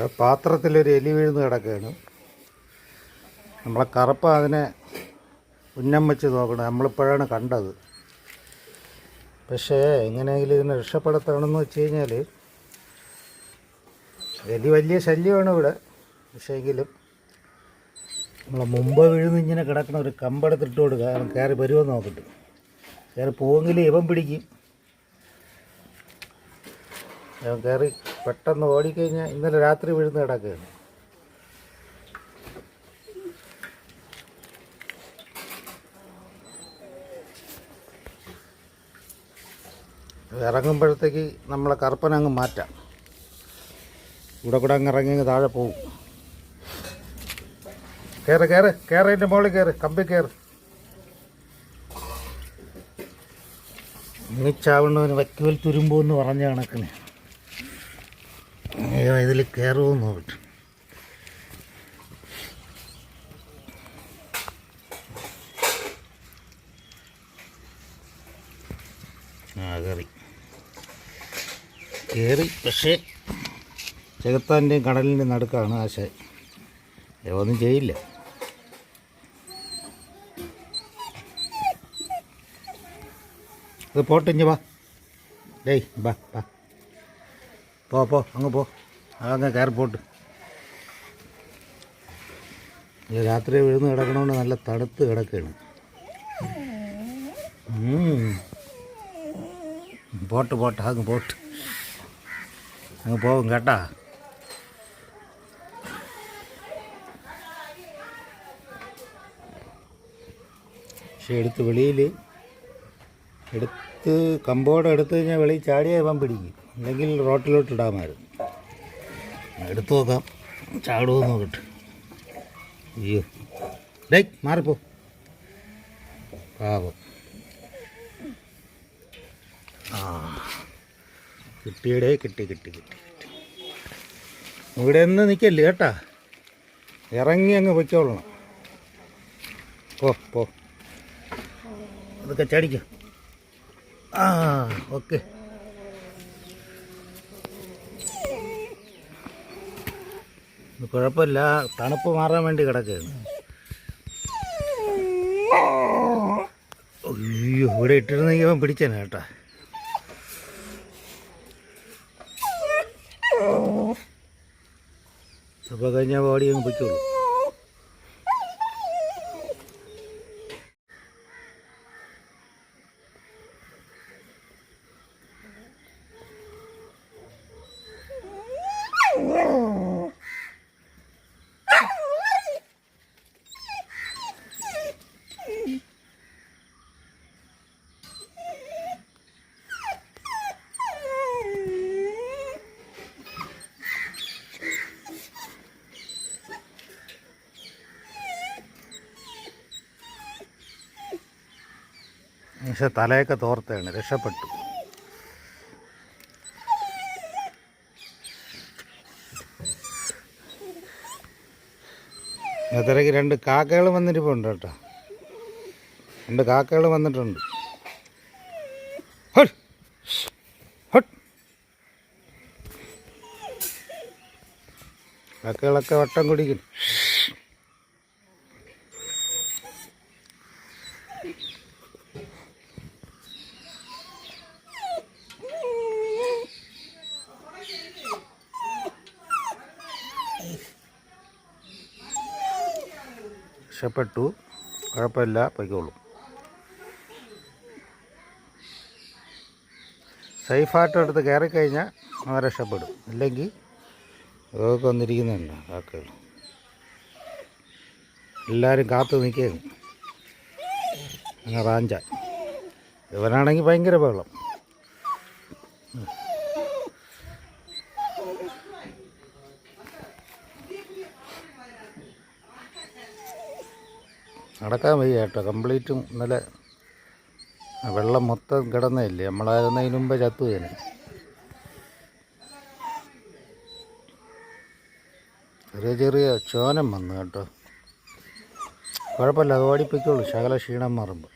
ഇവിടെ പാത്രത്തിലൊരു എലി വീഴുന്ന കിടക്കുകയാണ്. നമ്മളെ കറുപ്പ അതിനെ ഉന്നം വെച്ച് നോക്കണം. നമ്മളിപ്പോഴാണ് കണ്ടത്. പക്ഷേ എങ്ങനെയെങ്കിലും ഇതിനെ രക്ഷപ്പെടുത്തണമെന്ന് വെച്ച് കഴിഞ്ഞാൽ എലി വലിയ ശല്യമാണ് ഇവിടെ. പക്ഷേ എങ്കിലും നമ്മളെ മുമ്പ് വീഴുന്ന ഇങ്ങനെ കിടക്കുന്ന ഒരു കമ്പടത്തിട്ട് കൊടുക്കുക. കാരണം കയറി വരുമോ നോക്കട്ടെ. കയറി പോവെങ്കിൽ ഇവൻ പിടിക്കും. കയറി പെട്ടെന്ന് ഓടിക്കഴിഞ്ഞാൽ ഇന്നലെ രാത്രി വീഴുന്ന കിടക്കുകയാണ്. ഇറങ്ങുമ്പോഴത്തേക്ക് നമ്മളെ കറുപ്പന അങ്ങ് മാറ്റാം. ഇവിടെ കൂടെ അങ്ങ് ഇറങ്ങി അങ്ങ് താഴെ പോവും. കയറ് കയറ് കയറ് എന്റെ മുകളിൽ കയറ് കമ്പി കയറ് മുങ്ങിച്ചാവണ്ടവന് വക്കുവൽ തുരുമ്പോ എന്ന് പറഞ്ഞ കണക്കിന്. അയ്യോ ഇതിൽ കയറുമോ നോക്കട്ടെ ആ കയറി. കയറി പക്ഷേ ചെകുത്താന്റെയും കടലിന്റെയും നടുക്കാണ് ആശ. ഒന്നും ചെയ്യില്ല. അത് പോട്ടെ ഇഞ്ഞ് വാ. ഡേയ് ബാ പോ പോ അങ്ങ് പോ. അങ്ങ് കയറി പോട്ട് ഇത് രാത്രി വിഴുന്ന് കിടക്കണോണ്ട് നല്ല തണുത്ത് കിടക്കുകയാണ്. പോട്ട് പോട്ട് അങ്ങ് പോട്ട്. അങ്ങ് പോകും കേട്ടാ. പക്ഷെ എടുത്ത് വെളിയിൽ എടുത്ത് കമ്പോടെ എടുത്ത് കഴിഞ്ഞാൽ വെളിയിൽ ചാടിയാൽ ഇവൻ പിടിക്കും. അല്ലെങ്കിൽ റോട്ടിലോട്ട് ഇടാമായിരുന്നു. എടുത്തു നോക്കാം. ചാടുമോ നോക്കട്ടെ. അയ്യോ. ഡേ മാറിപ്പോ. പാപം ആ. കിട്ടിയടേ കിട്ടി കിട്ടി കിട്ടി കിട്ടി. ഇവിടെ നിന്ന് നിൽക്കല്ലേ കേട്ടാ? ഇറങ്ങി അങ്ങ് പൊയ്ക്കോളണം. പോ പോ. അതൊക്കെ ചടിക്കാം. ആ ഓക്കെ. കുഴപ്പമില്ല. തണുപ്പ് മാറാൻ വേണ്ടി കിടക്കുകയാണ്. അയ്യോ ഇവിടെ ഇട്ടിരുന്നെങ്കിൽ അവൻ പിടിച്ചേനെ കേട്ടാ. അപ്പോൾ കഴിഞ്ഞാൽ ഓടി അങ്ങ് പൊയ്ക്കോളൂ. പക്ഷെ തലയൊക്കെ തോർത്താണ് രക്ഷപ്പെട്ടു. അത്രയ്ക്ക് രണ്ട് കാക്കകൾ വന്നിരിപ്പുണ്ട് കേട്ടോ. രണ്ട് കാക്കകൾ വന്നിട്ടുണ്ട്. കാക്കകളൊക്കെ വട്ടം കുടിക്കുന്നു. രക്ഷപ്പെട്ടു. കുഴപ്പമില്ല പൊയ്ക്കോളും. സേഫായിട്ട് എടുത്ത് കയറിക്കഴിഞ്ഞാൽ അവൻ രക്ഷപ്പെടും. ഇല്ലെങ്കിൽ ഇതൊക്കെ വന്നിരിക്കുന്നുണ്ട് കാക്കകൾ എല്ലാവരും കാത്തു നിൽക്കുകയാണ്. അങ്ങനെ റാഞ്ചാൻ ഇവനാണെങ്കിൽ ഭയങ്കര വെള്ളം നടക്കാൻ വയ്യ കേട്ടോ. കംപ്ലീറ്റും ഇന്നലെ വെള്ളം മൊത്തം കിടന്നതല്ലേ? നമ്മളായിരുന്നതിന് മുമ്പ് ചത്തു തന്നെ ചെറിയ ചെറിയ ചോനം വന്നു കേട്ടോ. കുഴപ്പമില്ല അത് ഓടിപ്പിക്കുള്ളൂ. ശകല ക്ഷീണം മാറുമ്പോൾ